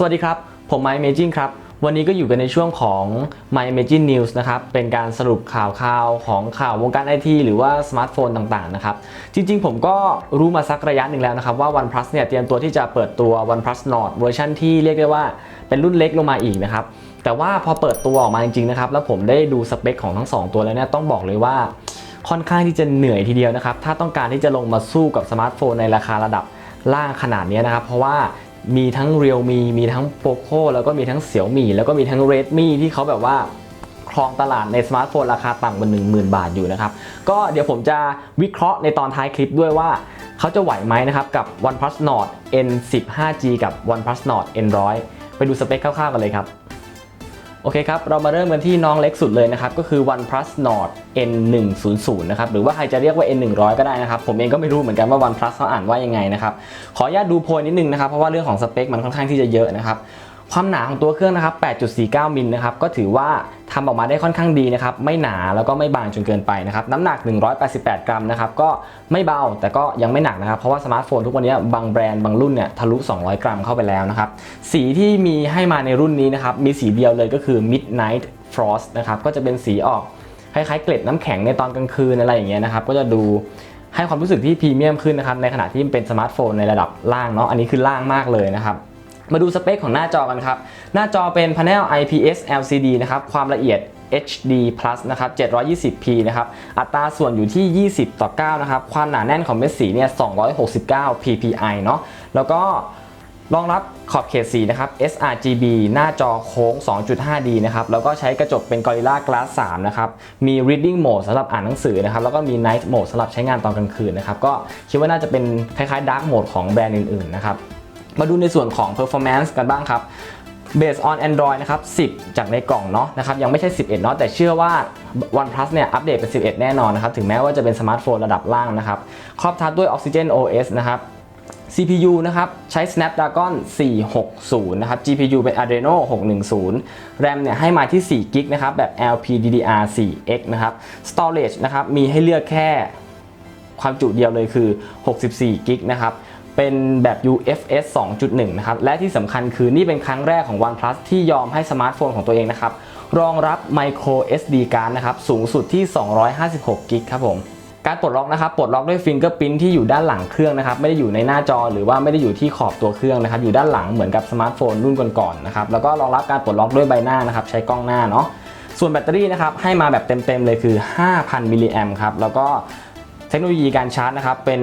สวัสดีครับ ผม My Imaging ครับ วันนี้ก็อยู่กันในช่วงของ My Imaging News นะครับ เป็นการสรุปข่าวข่าวของข่าววงการไอทีหรือว่าสมาร์ทโฟนต่างๆ นะครับ จริงๆ ผมก็รู้มาสักระยะหนึ่งแล้วนะครับ ว่า OnePlus เนี่ยเตรียมตัวที่จะเปิดตัว OnePlus Nord เวอร์ชันที่เรียกได้ว่าเป็นรุ่นเล็กลงมาอีกนะครับ แต่ว่าพอเปิดตัวออกมาจริงๆ นะครับ แล้วผมได้ดูสเปคของทั้งสองตัวแล้วเนี่ย ต้องบอกเลยว่าค่อนข้างที่จะเหนื่อยทีเดียวนะครับ ถ้าต้องการที่จะลงมาสู้กับสมาร์ทโฟนในราคาระดับล่างขนาดนี้นะครับ เพราะว่า มีทั้งเรียวมีมีทั้งโปโคแล้วก็มีทั้งเสี่ยวมีแล้วก็มีทั้งเรดมี่ที่เขาแบบว่าครองตลาดในสมาร์ทโฟนราคาต่ำกว่า10,000 บาทอยู่นะครับ ก็เดี๋ยวผมจะวิเคราะห์ในตอนท้ายคลิปด้วยว่า เขาจะไหวไหมนะครับ กับ OnePlus Nord N10 5G กับ OnePlus Nord N100 ไปดูสเปคคร่าวๆกันเลยครับ อเคครับ เรามาเริ่มกันที่น้องเล็กสุดเลยนะครับ ก็คือ OnePlus Nord N100 นะครับ หรือว่าใครจะเรียกว่า N100 ก็ได้นะครับ ผมเองก็ไม่รู้เหมือนกันว่า OnePlus เขาอ่านว่ายังไงนะครับ ขออนุญาตดูโพยนิดนึงนะครับ เพราะว่าเรื่องของสเปคมันค่อนข้างที่จะเยอะนะครับ ความหนาของตัวเครื่องนะครับ 8.49 มิลนะครับ ก็ถือว่าทำออกมาได้ค่อนข้างดีนะครับ ไม่หนาแล้วก็ไม่บางจนเกินไปนะครับ น้ำหนัก 188 กรัมนะครับ ก็ไม่เบาแต่ก็ยังไม่หนักนะครับ เพราะว่าสมาร์ทโฟนทุกวันนี้บางแบรนด์บางรุ่นเนี่ยทะลุ 200 กรัมเข้าไปแล้วนะครับ สีที่มีให้มาในรุ่นนี้นะครับ มีสีเดียวเลยก็คือ Midnight Frost นะครับ ก็จะเป็นสีออกคล้ายๆเกล็ดน้ำแข็งในตอนกลางคืนอะไรอย่างเงี้ยนะครับ ก็จะดูให้ความรู้สึกที่พรีเมียมขึ้นนะครับ ในขณะที่มันเป็นสมาร์ทโฟนในระดับล่างเนาะ อันนี้คือล่างมากเลยนะครับ มาดูสเปคของหน้าจอกันครับ หน้าจอเป็น Panel IPS LCD นะครับ ความละเอียด HD Plus นะครับ 720p นะครับ อัตราส่วนอยู่ที่ 20 ต่อ 9 นะครับ ความหนาแน่นของเม็ดสีเนี่ย 269 ppi เนาะ แล้วก็รองรับขอบเขตสีนะครับ sRGB หน้าจอโค้ง 2.5D นะครับ แล้วก็ใช้กระจกเป็น Gorilla Glass 3 นะครับ มี Reading Mode สำหรับอ่านหนังสือนะครับ แล้วก็มี Night Mode สำหรับใช้งานตอนกลางคืนนะครับ ก็คิดว่าน่าจะเป็นคล้ายๆ Dark Mode ของแบรนด์อื่นๆ นะครับ มาดูในส่วนของ performance กันบ้างครับ based on Android นะครับ 10 จากในกล่องเนาะนะครับ ยังไม่ใช่ 11 เนาะ แต่เชื่อว่า OnePlus เนี่ย อัปเดตเป็น 11 แน่นอนนะครับ ถึงแม้ว่าจะเป็นสมาร์ทโฟนระดับล่างนะครับ ครอบทับด้วย Oxygen OS นะครับ CPU นะครับ ใช้ Snapdragon 460 นะครับ GPU เป็น Adreno 610 RAM เนี่ย ให้มาที่ 4 g b นะครับ แบบ LPDDR4X นะครับ Storage นะครับ มีให้เลือกแค่ความจุเดียวเลยคือ 64 g b นะครับ เป็นแบบ UFS 2.1 นะครับ และที่สำคัญคือนี่เป็นครั้งแรกของ OnePlus ที่ยอมให้สมาร์ทโฟนของตัวเองนะครับ รองรับ Micro SD card นะครับ สูงสุดที่ 256 g b ครับผม การปลดล็อกนะครับ ปลดล็อกด้วย Fingerprint ที่อยู่ด้านหลังเครื่องนะครับ ไม่ได้อยู่ในหน้าจอหรือว่าไม่ได้อยู่ที่ขอบตัวเครื่องนะครับ อยู่ด้านหลังเหมือนกับสมาร์ทโฟนรุ่นก่อนๆนะครับ แล้วก็รองรับการปลดล็อกด้วยใบหน้านะครับ ใช้กล้องหน้าเนาะ ส่วนแบตเตอรี่นะครับ ให้มาแบบเต็มๆเลยคือ 5,000มิลลิแอมครับ แล้วก็ เทคโนโลยีการชาร์จนะครับ เป็น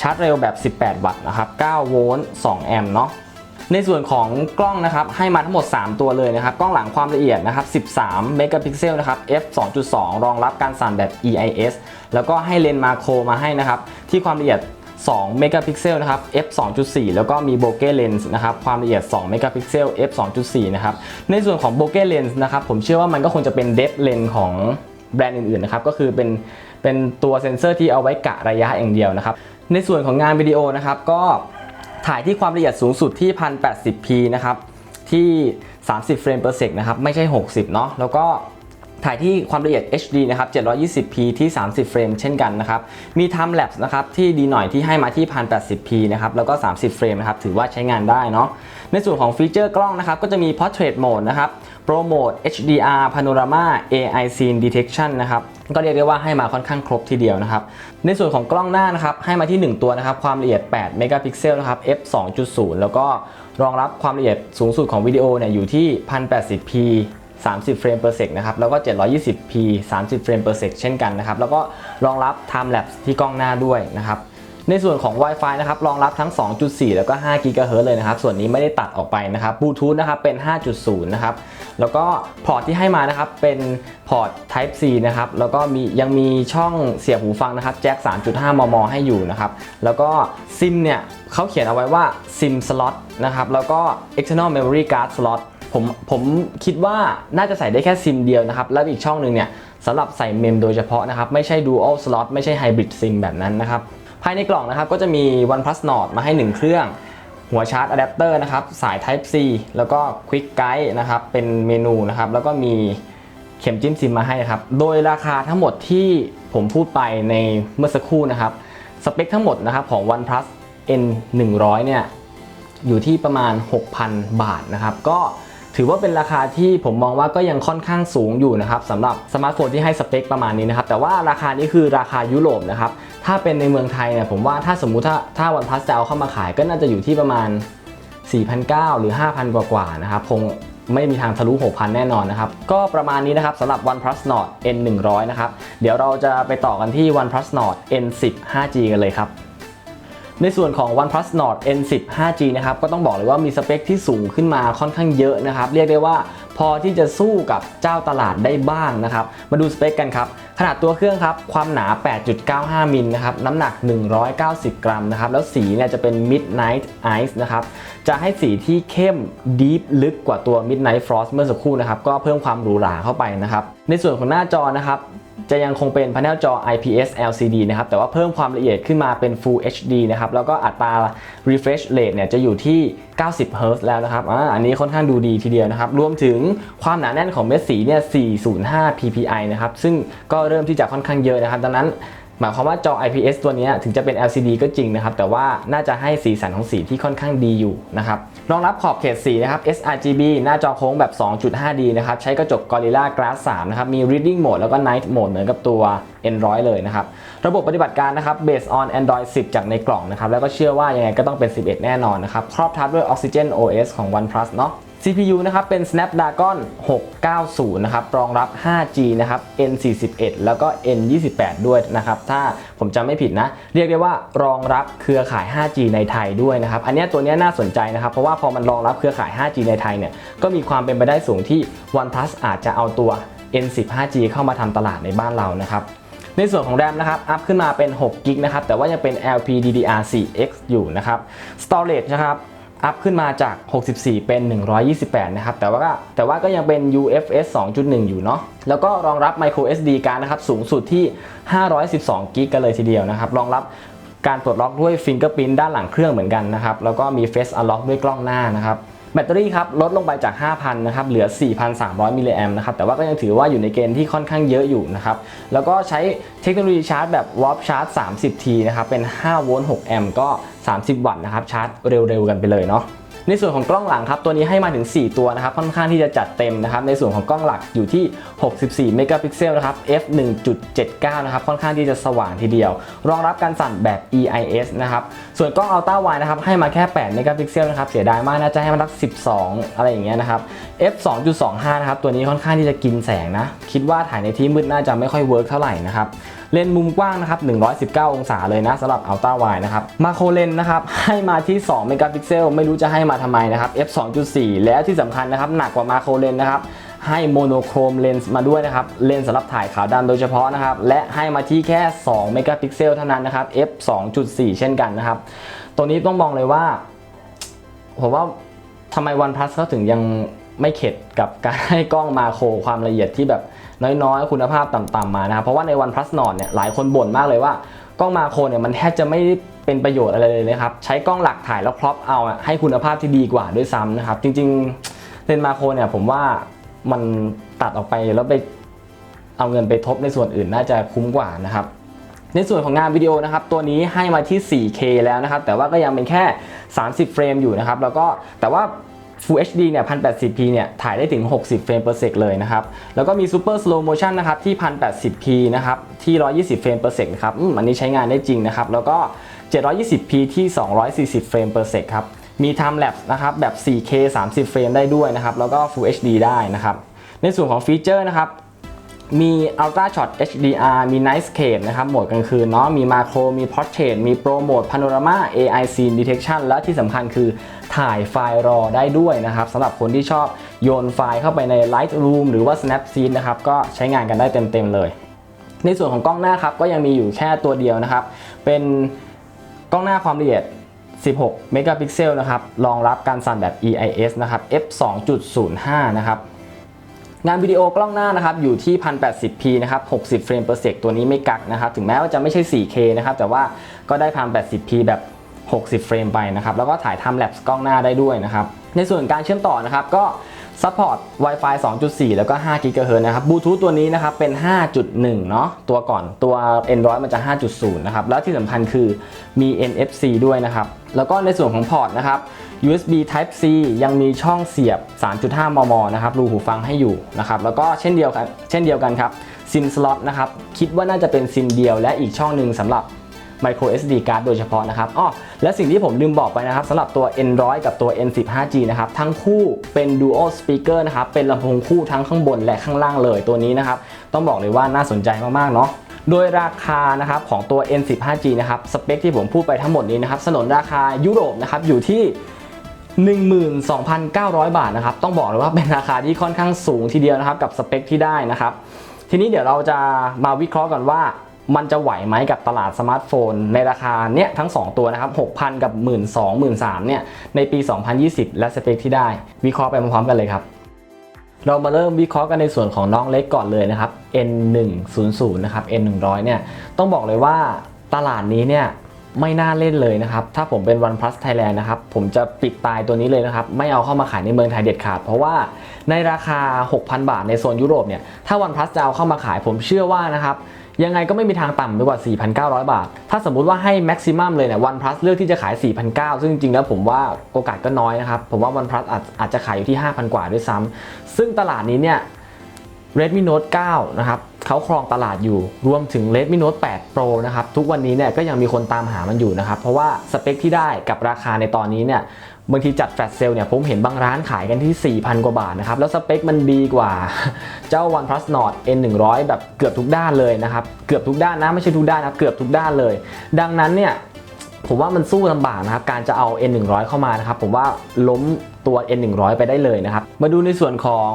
ชาร์จเร็วแบบ 18 วัตต์นะครับ 9 โวลต์ 2 แอมป์เนาะ ในส่วนของกล้องนะครับ ให้มาทั้งหมด 3 ตัวเลยนะครับ กล้องหลังความละเอียดนะครับ 13 เมกะพิกเซลนะครับ f 2.2 รองรับการสั่นแบบ EIS แล้วก็ให้เลนส์มาโครมาให้นะครับ ที่ความละเอียด2เมกะพิกเซลนะครับ f 2.4 แล้วก็มีโบเก้เลนส์นะครับ ความละเอียด2เมกะพิกเซล f 2.4 นะครับ ในส่วนของโบเก้เลนส์นะครับ ผมเชื่อว่ามันก็คงจะเป็นเดฟเลนส์ของแบรนด์อื่นๆนะครับ ก็คือเป็น เป็นตัวเซ็นเซอร์ที่เอาไว้กะระยะอย่างเดียวนะครับ ในส่วนของงานวิดีโอนะครับก็ถ่ายที่ความละเอียดสูงสุดที่ 1080p นะครับที่ 30 เฟรม per sec นะครับไม่ใช่ 60 เนาะแล้วก็ถ่ายที่ความละเอียด HD นะครับ 720p ที่ 30 เฟรมเช่นกันนะครับ มี time lapse นะครับที่ดีหน่อยที่ให้มาที่ 1080p นะครับ แล้วก็ 30 เฟรมนะครับ ถือว่าใช้งานได้เนาะ ในส่วนของฟีเจอร์กล้องนะครับก็จะมี portrait mode นะครับ pro mode HDR panorama AI scene detection นะครับก็เรียกได้ว่าให้มาค่อนข้างครบทีเดียวนะครับ ในส่วนของกล้องหน้านะครับให้มาที่ 1 ตัวนะครับ ความละเอียด 8 เมกะพิกเซลนะครับ f 2.0 แล้วก็รองรับความละเอียดสูงสุดของวิดีโอเนี่ยอยู่ที่ 1080p 30 เฟรม per sec นะครับ แล้วก็ 720p 30 เฟรม per sec เช่นกันนะครับ แล้วก็รองรับ time lapse ที่กล้องหน้าด้วยนะครับ ในส่วนของ Wi-Fi นะครับรองรับทั้ง 2.4 แล้วก็5 GHz เลยนะครับ ส่วนนี้ไม่ได้ตัดออกไปนะครับบลูทูธนะครับเป็น 5.0 นะครับ แล้วก็พอร์ตที่ให้มานะครับเป็นพอร์ต Type C นะครับ แล้วก็มียังมีช่องเสียบหูฟังนะครับแจ็ค 3.5 มม ให้อยู่นะครับ แล้วก็ซิมเนี่ยเขาเขียนเอาไว้ว่า SIM slot นะครับ แล้วก็ external memory card slot ผมผมคิดว่าน่าจะใส่ได้แค่ซิมเดียวนะครับ แล้วอีกช่องหนึ่งเนี่ยสำหรับใส่เมมโดยเฉพาะนะครับ ไม่ใช่ dual slot ไม่ใช่ hybrid SIM แบบนั้นนะครับ ภายในกล่องนะครับก็จะมี OnePlus Nord มาให้ 1 เครื่อง หัวชาร์จอะแดปเตอร์นะครับสาย Type C แล้วก็ Quick Guide นะครับเป็นเมนูนะครับแล้วก็มีเข็มจิ้มซิมมาให้ครับ โดยราคาทั้งหมดที่ผมพูดไปในเมื่อสักครู่นะครับ สเปคทั้งหมดนะครับของ OnePlus N 100เนี่ยอยู่ที่ประมาณ 6,000 บาทนะครับ ก็ ถือว่าเป็นราคาที่ผมมองว่าก็ยังค่อนข้างสูงอยู่นะครับสำหรับสมาร์ทโฟนที่ให้สเปคประมาณนี้นะครับแต่ว่าราคานี้คือราคายุโรปนะครับถ้าเป็นในเมืองไทยเนี่ยผมว่าถ้าสมมุติถ้าถ้าวันพัสจะเอาเข้ามาขายก็น่าจะอยู่ที่ประมาณ 4,900 หรือ 5,000 กว่ากว่าๆนะครับคงไม่มีทางทะลุ 6,000 แน่นอนนะครับ ก็ประมาณนี้นะครับสำหรับ OnePlus Nord N100 นะครับ เดี๋ยวเราจะไปต่อกันที่ OnePlus Nord N10 5G กันเลยครับ ในส่วนของ OnePlus Nord N10 5G นะครับก็ต้องบอกเลยว่ามีสเปคที่สูงขึ้นมาค่อนข้างเยอะนะครับเรียกได้ว่าพอที่จะสู้กับเจ้าตลาดได้บ้างนะครับ มาดูสเปคกันครับ ขนาดตัวเครื่องครับ ความหนา 8.95 มิลนะครับ น้ำหนัก 190 กรัมนะครับ แล้วสีเนี่ยจะเป็น Midnight Ice นะครับ จะให้สีที่เข้ม Deep ลึกกว่าตัว Midnight Frost เมื่อสักครู่นะครับ ก็เพิ่มความหรูหราเข้าไปนะครับ ในส่วนของหน้าจอนะครับ จะยังคงเป็นพาเนลจอ IPS LCD นะครับ แต่ว่าเพิ่มความละเอียดขึ้นมาเป็น Full HD นะครับ แล้วก็อัตรา refresh rate เนี่ยจะอยู่ที่ 90 Hz แล้วนะครับอ่าอันนี้ค่อนข้างดูดีทีเดียวนะครับ รวมถึงความหนาแน่นของเม็ดสีเนี่ย 405 ppi นะครับ ซึ่งก็เริ่มที่จะค่อนข้างเยอะนะครับ ดังนั้น หมายความว่าจอ IPS ตัวนี้ถึงจะเป็น LCD ก็จริงนะครับ แต่ว่าน่าจะให้สีสันของสีที่ค่อนข้างดีอยู่นะครับรองรับขอบเขตสีนะครับ sRGB หน้าจอโค้งแบบ 2.5D นะครับ ใช้กระจก Gorilla Glass 3 นะครับ มี Reading Mode แล้วก็ Night Mode เหมือนกับตัว N100 เลยนะครับ ระบบปฏิบัติการนะครับ based on Android 10 จากในกล่องนะครับ แล้วก็เชื่อว่ายังไงก็ต้องเป็น 11 แน่นอนนะครับ ครอบทับด้วย Oxygen OS ของ OnePlus เนาะ CPU นะครับเป็น Snapdragon 690 นะครับ รองรับ 5G นะครับ N41 แล้วก็ N28 ด้วยนะครับ ถ้าผมจำไม่ผิดนะ เรียกได้ว่ารองรับเครือข่าย 5G ในไทยด้วยนะครับ อันนี้ตัวนี้น่าสนใจนะครับ เพราะว่าพอมันรองรับเครือข่าย 5G ในไทยเนี่ย ก็มีความเป็นไปได้สูงที่ OnePlus อาจจะเอาตัว N10 5G เข้ามาทำตลาดในบ้านเรานะครับในส่วนของ RAM นะครับ อัพขึ้นมาเป็น6กิกนะครับ แต่ว่ายังเป็น LPDDR4X อยู่นะครับ Storage นะครับ อัพขึ้นมาจาก 64 เป็น 128 นะครับ แต่ว่าก็แต่ว่าก็ยังเป็น UFS 2.1 อยู่เนาะ แล้วก็รองรับ micro SD การนะครับ สูงสุดที่ 512 กิกกันเลยทีเดียวนะครับ รองรับการปลดล็อกด้วย Fingerprint ด้านหลังเครื่องเหมือนกันนะครับ แล้วก็มี Face Unlock ด้วยกล้องหน้านะครับ บตเตอรี่ครับลดลงไปจาก 5,000 นะครับเหลือ 4,300 มิลลิแอมนะครับแต่ว่าก็ยังถือว่าอยู่ในเกณฑ์ที่ค่อนข้างเยอะอยู่นะครับแล้วก็ใช้เทคโนโลยีชาร์จแบบ Warp Charge 30T นะครับเป็น5โวลต์6แอมป์ก็ 30 วัตต์นะครับชาร์จเร็วๆกันไปเลยเนาะ ในส่วนของกล้องหลังครับตัวนี้ให้มาถึง 4 ตัวนะครับค่อนข้างที่จะจัดเต็มนะครับในส่วนของกล้องหลักอยู่ที่ 64 เมกะพิกเซลนะครับ f 1.79 นะครับค่อนข้างที่จะสว่างทีเดียว รองรับการสั่นแบบ EIS นะครับส่วนกล้อง Ultra Wide นะครับให้มาแค่ 8 เมกะพิกเซลนะครับเสียดายมากน่าจะให้มาสัก 12 อะไรอย่างเงี้ยนะครับ f 2.25 นะครับตัวนี้ค่อนข้างที่จะกินแสงนะคิดว่าถ่ายในที่มืดน่าจะไม่ค่อยเวิร์กเท่าไหร่นะครับ เลนส์มุมกว้างนะครับ 119 องศาเลยนะสำหรับ Ultra Wide นะครับมาโครเลนนะครับให้มาที่ 2 เมกะพิกเซล ไม่รู้จะให้มาทำไมนะครับ f 2.4 และที่สำคัญนะครับหนักกว่ามาโครเลนนะครับให้โมโนโครมเลนส์มาด้วยนะครับ เลนส์สำหรับถ่ายขาวดำโดยเฉพาะนะครับ และให้มาที่แค่ 2 เมกะพิกเซลเท่านั้นนะครับ f 2.4 เช่นกันนะครับ ตัวนี้ต้องมองเลยว่า ผมว่าทำไม OnePlus เขาถึงยัง ไม่เข็ดกับการให้กล้องมาโครความละเอียดที่แบบน้อยๆ คุณภาพต่ำๆมานะครับเพราะว่าใน OnePlus Nord เนี่ยหลายคนบ่นมากเลยว่ากล้องมาโครเนี่ยมันแทบจะไม่เป็นประโยชน์อะไรเลยนะครับใช้กล้องหลักถ่ายแล้วครอปเอาให้คุณภาพที่ดีกว่าด้วยซ้ำนะครับ จริงๆเลนมาโครเนี่ยผมว่ามันตัดออกไปแล้วไปเอาเงินไปทบในส่วนอื่นน่าจะคุ้มกว่านะครับในส่วนของงานวิดีโอนะครับตัวนี้ให้มาที่ 4K แล้วนะครับแต่ว่าก็ยังเป็นแค่ 30 เฟรมอยู่นะครับแล้วก็แต่ว่า Full HD เนี่ย 1080p เนี่ย ถ่ายได้ถึง 60 เฟรม per sec เลยนะครับ แล้วก็มี Super Slow Motion นะครับ ที่ 1080p นะครับ ที่ 120 เฟรม per sec นะครับ อืม อันนี้ใช้งานได้จริงนะครับ แล้วก็ 720p ที่ 240 เฟรม per sec ครับ มี Time Lapse นะครับ แบบ 4K 30 เฟรมได้ด้วยนะครับ แล้วก็ Full HD ได้นะครับ ในส่วนของฟีเจอร์นะครับ มี Ultra Shot HDR มี Night Scape นะครับ โหมดกลางคืนเนาะ มี Macro มี Portrait มี Pro Mode Panorama AI Scene Detection และที่สำคัญคือถ่ายไฟล์รอได้ด้วยนะครับสำหรับคนที่ชอบโยนไฟล์เข้าไปใน Lightroom หรือว่า Snapseed นะครับ ก็ใช้งานกันได้เต็มๆเลย ในส่วนของกล้องหน้าครับ ก็ยังมีอยู่แค่ตัวเดียวนะครับ เป็นกล้องหน้าความละเอียด 16 เมกะพิกเซลนะครับ รองรับการสั่นแบบ EIS นะครับ f 2.05 นะครับ งานวิดีโอกล้องหน้านะครับอยู่ที่ 1080p นะครับ 60 เฟรมเปอร์เซกตัวนี้ไม่กักนะครับ ถึงแม้ว่าจะไม่ใช่ 4K นะครับ แต่ว่าก็ได้ 1080p แบบ 60 เฟรมไปนะครับ แล้วก็ถ่ายทำ lapse กล้องหน้าได้ด้วยนะครับ ในส่วนการเชื่อมต่อนะครับก็ ซัพพอร์ต Wi-Fi 2.4 แล้วก็5 GHz นะครับบลูทูธตัวนี้นะครับเป็น 5.1 เนาะตัวก่อนตัว Android มันจะ 5.0 นะครับ แล้วที่สำคัญคือมี NFC ด้วยนะครับ แล้วก็ในส่วนของพอร์ตนะครับ USB Type C ยังมีช่องเสียบ 3.5 มม นะครับรูหูฟังให้อยู่นะครับ แล้วก็เช่นเดียวกันเช่นเดียวกันครับซิมสล็อตนะครับ คิดว่าน่าจะเป็นซิมเดียวและอีกช่องหนึ่งสำหรับ micro SD card โดยเฉพาะนะครับอ้อและสิ่งที่ผมลืมบอกไปนะครับสำหรับตัว Android กับตัว N10 5G นะครับทั้งคู่เป็น dual speaker นะครับเป็นลำโพงคู่ทั้งข้างบนและข้างล่างเลยตัวนี้นะครับต้องบอกเลยว่าน่าสนใจมากๆเนาะโดยราคานะครับของตัว N10 5G นะครับสเปคที่ผมพูดไปทั้งหมดนี้นะครับสนนราคายุโรปนะครับอยู่ที่12,900 บาทนะครับ ต้องบอกเลยว่าเป็นราคาที่ค่อนข้างสูงทีเดียวนะครับ กับสเปคที่ได้นะครับ ทีนี้เดี๋ยวเราจะมาวิเคราะห์กันว่า มันจะไหวไหมกับตลาดสมาร์ทโฟน ในราคาเนี้ยทั้ง 2 ตัวนะครับ 6,000 กับ 1 2 0 0 0 3เนี่ยในปี 2020 และสเปคที่ได้ วิเคราะห์ไปพร้อมๆกันเลยครับ เรามาเริ่มวิเคราะห์กันในส่วนของน้องเล็กก่อนเลยนะครับ N100 นะครับ N100 เนี่ยต้องบอกเลยว่าตลาดนี้เนี่ยไม่น่าเล่นเลยนะครับ ถ้าผมเป็น OnePlus Thailand นะครับ ผมจะปิดตายตัวนี้เลยนะครับ ไม่เอาเข้ามาขายในเมืองไทยเด็ดขาด เพราะว่าในราคา 6,000 บาทในโซนยุโรปเนี่ย ถ้า OnePlus จะเอาเข้ามาขายผมเชื่อว่านะครับ ยังไงก็ไม่มีทางต่ำไปกว่า 4,900 บาท ถ้าสมมุติว่าให้แม็กซิมัมเลยเนี่ย OnePlus เลือกที่จะขาย 4,900 ซึ่งจริงๆแล้วผมว่าโอกาสก็น้อยนะครับ ผมว่า OnePlus อาจอาจจะขายอยู่ที่ 5,000 กว่าด้วยซ้ำซึ่งตลาดนี้เนี่ย Redmi Note 9 นะครับเขาครองตลาดอยู่รวมถึง Redmi Note 8 Pro นะครับ ทุกวันนี้เนี่ยก็ยังมีคนตามหามันอยู่นะครับ เพราะว่าสเปคที่ได้กับราคาในตอนนี้เนี่ย บางทีจัดแฟลชเซลเนี่ยผมเห็นบางร้านขายกันที่ 4,000 กว่าบาทนะครับ แล้วสเปคมันดีกว่าเจ้า OnePlus Nord N100 แบบเกือบทุกด้านเลยนะครับ เกือบทุกด้านนะ ไม่ใช่ทุกด้านนะเกือบทุกด้านเลย ดังนั้นเนี่ยผมว่ามันสู้ลำบากนะครับ การจะเอา N100 เข้ามานะครับ ผมว่าล้มตัว N100 ไปได้เลยนะครับ มาดูในส่วนของ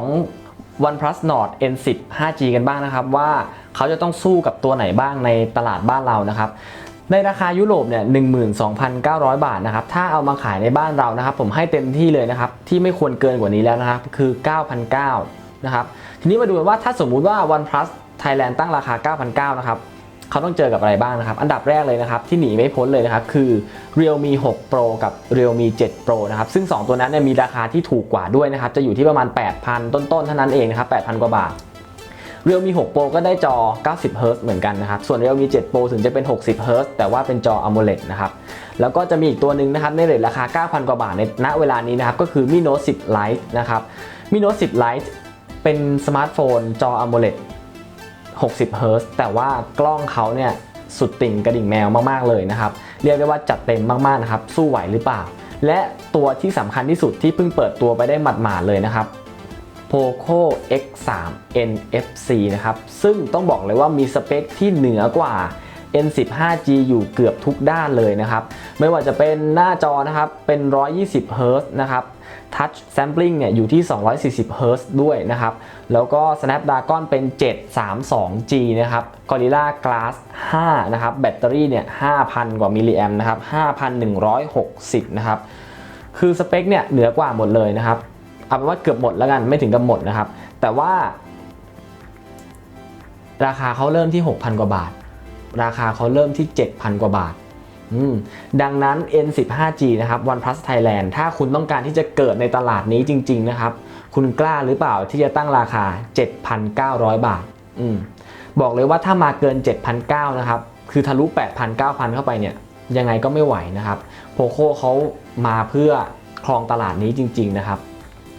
OnePlus Nord N10 5G กันบ้างนะครับ ว่าเขาจะต้องสู้กับตัวไหนบ้างในตลาดบ้านเรานะครับ ในราคายุโรปเนี่ย12,900 บาทนะครับ ถ้าเอามาขายในบ้านเรานะครับ ผมให้เต็มที่เลยนะครับ ที่ไม่ควรเกินกว่านี้แล้วนะครับ คือ 9,900นะครับ ทีนี้มาดูว่าถ้าสมมุติว่า OnePlus Thailand ตั้งราคา 9,900นะครับเขาต้องเจอกับอะไรบ้างนะครับ อันดับแรกเลยนะครับ ที่หนีไม่พ้นเลยนะครับ คือ Realme 6 Pro กับ Realme 7 Pro นะครับ ซึ่ง 2 ตัวนั้นเนี่ยมีราคาที่ถูกกว่าด้วยนะครับ จะอยู่ที่ประมาณ 8,000 ต้นๆเท่านั้นเองนะครับ8,000 กว่าบาท Realme 6 Pro ก็ได้จอ 90 Hz เหมือนกันนะครับ ส่วน Realme 7 Pro ถึงจะเป็น 60 Hz แต่ว่าเป็นจอ AMOLED นะครับ แล้วก็จะมีอีกตัวหนึ่งนะครับในเรทราคา 9,000 กว่าบาทในณเวลานี้นะครับ ก็คือ Mi Note 10 Lite นะครับ Mi Note 10 Lite เป็นสมาร์ทโฟนจอ AMOLED 60 Hz แต่ว่ากล้องเขาเนี่ยสุดติ่งกระดิ่งแมวมาก ๆ เลยนะครับ เรียกได้ว่าจัดเต็มมาก ๆ นะครับ สู้ไหวหรือเปล่า และตัวที่สำคัญที่สุดที่เพิ่งเปิดตัวไปได้หมาดๆเลยนะครับ Poco X3 NFC นะครับ ซึ่งต้องบอกเลยว่ามีสเปคที่เหนือกว่า N15G อยู่เกือบทุกด้านเลยนะครับ ไม่ว่าจะเป็นหน้าจอนะครับ เป็น 120 Hz นะครับ Touch Sampling เนี่ยอยู่ที่ 240 Hz ด้วยนะครับ แล้วก็ Snapdragon เป็น 732G นะครับ Gorilla Glass 5 นะครับ แบตเตอรี่เนี่ย 5,000 กว่ามิลลิแอมนะครับ 5,160 นะครับ คือสเปคเนี่ยเหนือกว่าหมดเลยนะครับ เอาเป็นว่าเกือบหมดแล้วกันไม่ถึงกับหมดนะครับ แต่ว่า ราคาเขาเริ่มที่ 6,000 กว่าบาท ราคาเขาเริ่มที่ 7,000 กว่าบาทดังนั้น N15G นะครับ OnePlus Thailand ถ้าคุณต้องการที่จะเกิดในตลาดนี้จริง ๆ นะครับ คุณกล้าหรือเปล่าที่จะตั้งราคา 7,900 บาทอบอกเลยว่าถ้ามาเกิน 7,900 นะครับ คือทะลุ 8,000 9,000 เข้าไปเนี่ย ยังไงก็ไม่ไหวนะครับ โพโคเขามาเพื่อครองตลาดนี้จริง ๆ นะครับ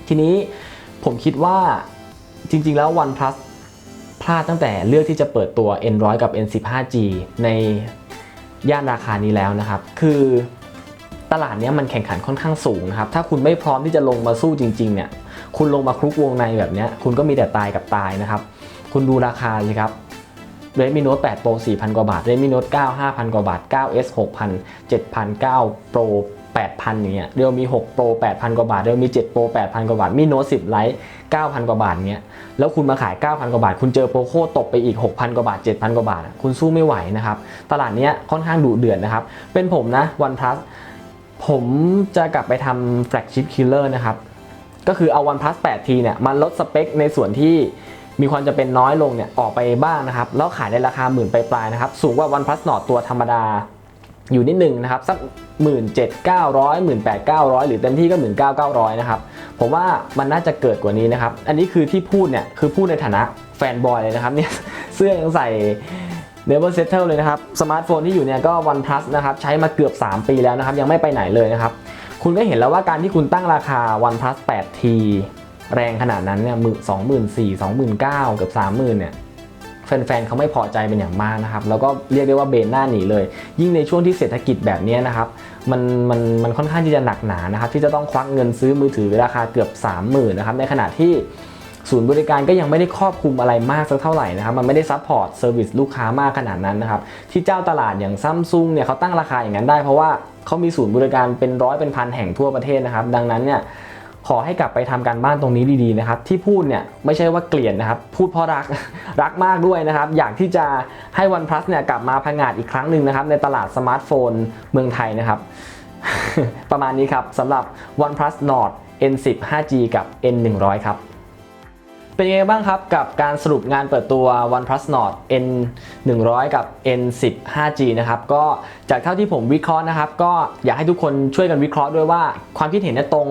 ทีนี้ผมคิดว่าจริง ๆ แล้ว OnePlus พลาดตั้งแต่เลือกที่จะเปิดตัว N100 กับ n15g ในย่านราคานี้แล้วนะครับ คือตลาดนี้มันแข่งขันค่อนข้างสูงนะครับ ถ้าคุณไม่พร้อมที่จะลงมาสู้จริง ๆ เนี่ย คุณลงมาคลุกวงในแบบเนี้ยคุณก็มีแต่ตายกับตายนะครับ คุณดูราคาสิครับ Redmi Note 8 Pro 4,000 กว่าบาท Redmi Note 9 5,000 กว่าบาท 9s 6,000 7,000 9 Pro 8,000อย่างเงี้ย Realme 6 Pro 8,000 กว่าบาท Realme 7 Pro 8,000 กว่าบาท Mi Note 10 Lite 9,000 กว่าบาทเงี้ยแล้วคุณมาขาย 9,000 กว่าบาท คุณเจอ Poco ตกไปอีก 6,000 กว่าบาท 7,000 กว่าบาท คุณสู้ไม่ไหวนะครับ ตลาดเนี้ยค่อนข้างดุเดือดนะครับ เป็นผมนะ OnePlus ผมจะกลับไปทำ flagship killer นะครับก็คือเอา OnePlus 8T เนี่ยมาลดสเปคในส่วนที่มีความจะเป็นน้อยลงเนี่ยออกไปบ้างนะครับแล้วขายในราคาหมื่นปลายๆนะครับสูงกว่า OnePlus Nord ตัวธรรมดา อยู่นิดนึงนะครับ สัก 1 7 9 0 0 1 8 9 0 0 หรือเต็มที่ก็ 1 9 9 0 0 นะครับ ผมว่ามันน่าจะเกิดกว่านี้นะครับ อันนี้คือที่พูดเนี่ย คือพูดในฐานะแฟนบอยเลยนะครับเนี่ยเสื้อยังใส่ Never Settle เลยนะครับ สมาร์ทโฟนที่อยู่เนี่ยก็ OnePlus นะครับ ใช้มาเกือบ 3 ปีแล้วนะครับ ยังไม่ไปไหนเลยนะครับ คุณก็เห็นแล้วว่าการที่คุณตั้งราคา OnePlus 8T แรงขนาดนั้นเนี่ยหมือสองหมื่นสี่สองหมื่นเก้าเกือบสามหมื่นเนี่ย แฟนๆเขาไม่พอใจเป็นอย่างมากนะครับ แล้วก็เรียกได้ว่าเบนหน้าหนีเลย ยิ่งในช่วงที่เศรษฐกิจแบบนี้นะครับ มันมันมันค่อนข้างที่จะหนักหนานะครับ ที่จะต้องควักเงินซื้อมือถือราคาเกือบ 30,000นะครับ ในขณะที่ศูนย์บริการก็ยังไม่ได้ครอบคลุมอะไรมากสักเท่าไหร่นะครับ มันไม่ได้ซัพพอร์ตเซอร์วิสลูกค้ามากขนาดนั้นนะครับ ที่เจ้าตลาดอย่างซัมซุงเนี่ยเขาตั้งราคาอย่างนั้นได้เพราะว่าเขามีศูนย์บริการเป็นร้อยเป็นพันแห่งทั่วประเทศนะครับ ดังนั้นเนี่ย ขอให้กลับไปทำการบ้านตรงนี้ดีๆนะครับ ที่พูดเนี่ยไม่ใช่ว่าเกลียดนะครับ พูดเพราะรักรักมากด้วยนะครับ อยากที่จะให้ OnePlus เนี่ยกลับมาพังงาดอีกครั้งหนึ่งนะครับ ในตลาดสมาร์ทโฟนเมืองไทยนะครับ ประมาณนี้ครับสำหรับ OnePlus Nord N10 5G กับ N100 ครับเป็นยังไงบ้างครับกับการสรุปงานเปิดตัว OnePlus Nord N 100 กับ N10 5G นะครับก็จากเท่าที่ผมวิเคราะห์นะครับ ก็อยากให้ทุกคนช่วยกันวิเคราะห์ด้วยว่าความคิดเห็นเนี่ยตรง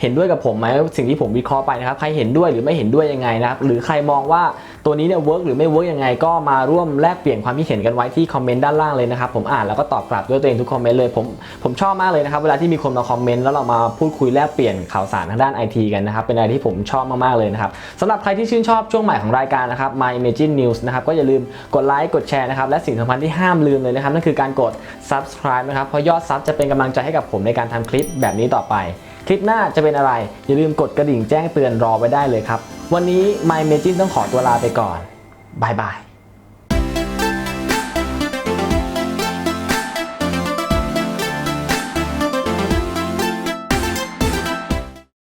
เห็นด้วยกับผมไหมสิ่งที่ผมวิเคราะห์ไปนะครับ ใครเห็นด้วยหรือไม่เห็นด้วยยังไงนะครับ หรือใครมองว่าตัวนี้เนี่ยเวิร์กหรือไม่เวิร์กยังไง ก็มาร่วมแลกเปลี่ยนความคิดเห็นกันไว้ที่คอมเมนต์ด้านล่างเลยนะครับ ผมอ่านแล้วก็ตอบกลับด้วยตัวเองทุกคอมเมนต์เลยผมผมชอบมากเลยนะครับ เวลาที่มีคนมาคอมเมนต์แล้วเรามาพูดคุยแลกเปลี่ยนข่าวสารทางด้านไอทีกันนะครับ เป็นอะไรที่ผมชอบมากๆเลยนะครับสำหรับใครที่ชื่นชอบช่วงใหม่ของรายการนะครับ My Imagine News นะครับก็อย่าลืมกดไลค์กดแชร์นะครับและสิ่งสำคัญที่ห้ามลืมเลยนะครับนั่นคือการกด subscribe นะครับเพราะยอดซับจะเป็นกำลังใจให้กับผมในการทำคลิปแบบนี้ต่อไป คลิปหน้าจะเป็นอะไร อย่าลืมกดกระดิ่งแจ้งเตือนรอไว้ได้เลยครับ วันนี้ My m a g i n ต้องขอตัวลาไปก่อนบายบาย